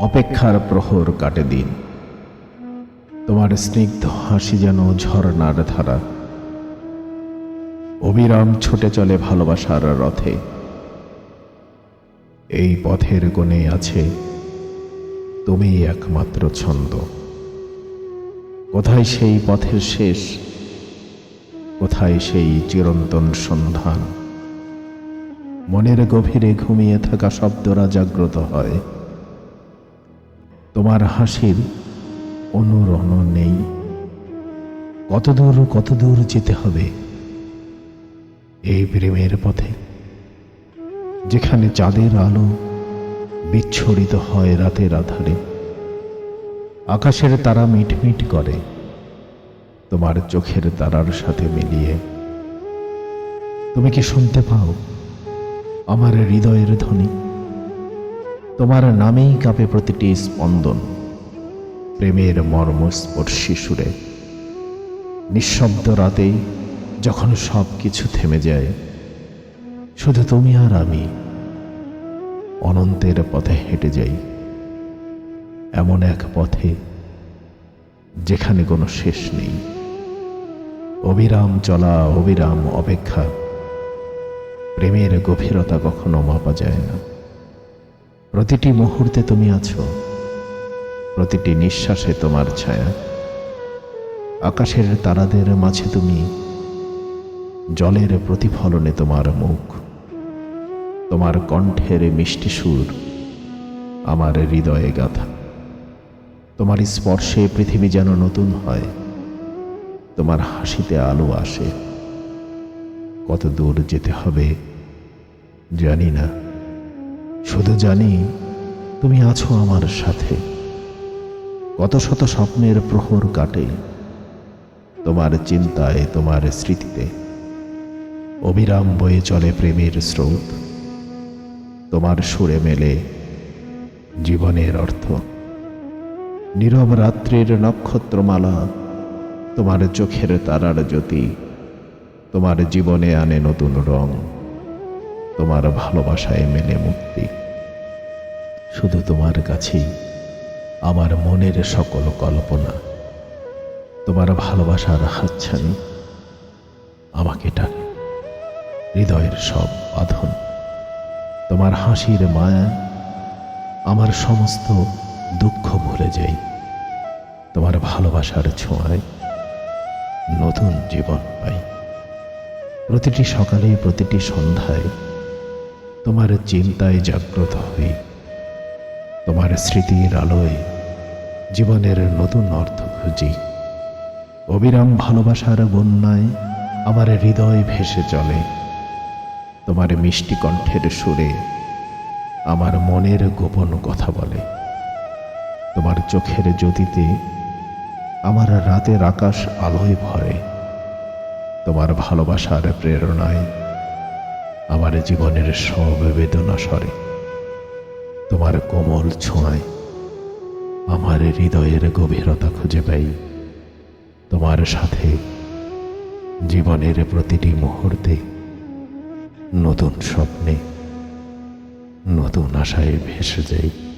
অপেক্ষার প্রহর কাটে দিন। তোমার স্নিগ্ধ হাসি যেন ঝর্ণার ধারা। অবিরাম ছুটে চলে ভালোবাসার রথে। এই পথের কোণে আছে তুমি একমাত্র ছন্দ। কোথায় সেই পথের শেষ? কোথায় সেই চিরন্তন সন্ধান? মনের গভীরে ঘুমিয়ে থাকা শব্দরা জাগ্রত হয়। তোমার হাসির অনুরণ নেই। কত দূর কত দূর যেতে হবে এই প্রেমের পথে? যেখানে চাঁদের আলো বিচ্ছরিত হয় রাতের আধারে। আকাশের তারা মিটমিট করে তোমার চোখের তারার সাথে মিলিয়ে। তুমি কি শুনতে পাও আমার হৃদয়ের ধ্বনি? তোমার নামেই কাঁপে প্রতিটি স্পন্দন। প্রেমের মর্মস্পর্শী সুরে নিঃশব্দ রাতেই যখন সব কিছু থেমে যায়, শুধু তুমি আর আমি অনন্তের পথে হেঁটে যাই। এমন এক পথে যেখানে কোনো শেষ নেই। অবিরাম চলা, অবিরাম অপেক্ষা, প্রেমের গভীরতা কখনো মাপা যায় না। প্রতিটি মুহূর্তে তুমি আছো। প্রতিটি নিঃশ্বাসে তোমার ছায়া। আকাশের তারাদের মাঝে তুমি। জলের প্রতিফলনে তোমার মুখ। তোমার কণ্ঠের মিষ্টি সুর আমার হৃদয়ে গাথা। তোমার স্পর্শে পৃথিবী যেন নতুন হয়। তোমার হাসিতে আলো আসে। কত দূর যেতে হবে জানি না। শুধু জানি তুমি আছো আমার সাথে। কত শত স্বপ্নের প্রহর কাটে তোমার চিন্তায়, তোমার স্মৃতিতে। অবিরাম বয়ে চলে প্রেমের স্রোত। তোমার সুরে মেলে জীবনের অর্থ। নীরব রাত্রির নক্ষত্রমালা তোমার চোখের তারার জ্যোতি। তোমার জীবনে আনে নতুন রং। তোমার ভালোবাসায় মেলে মুক্তি। শুধু তোমার কাছেই, আমার মনের সকল কল্পনা। তোমার ভালোবাসার হাতছানি আমাকে টানে। হৃদয়ের সব বাঁধন, তোমার হাসির মায়া আমার সমস্ত দুঃখ ভুলে যাই তোমার ভালোবাসার ছোঁয়ায় নতুন জীবন পাই। প্রতিটি সকালে, প্রতিটি সন্ধ্যায় তোমার চিন্তায় জাগ্রত হই। তোমার স্মৃতির আলোয় জীবনের নতুন অর্থ খুঁজি। অবিরাম ভালোবাসার বন্যায় আমার হৃদয় ভেসে চলে। তোমার মিষ্টি কণ্ঠের সুরে আমার মনের গোপন কথা বলে। তোমার চোখের জ্যোতিতে আমার রাতের আকাশ আলোয় ভরে। তোমার ভালোবাসার প্রেরণায় আমার জীবনের সব বেদনা সরে। তোমার কোমল ছোঁয়ায় আমার হৃদয়ের গভীরতা খুঁজে পাই। তোমার সাথে জীবনের প্রতিটি মুহূর্তে নতুন স্বপ্নে নতুন আশায় ভেসে যাই।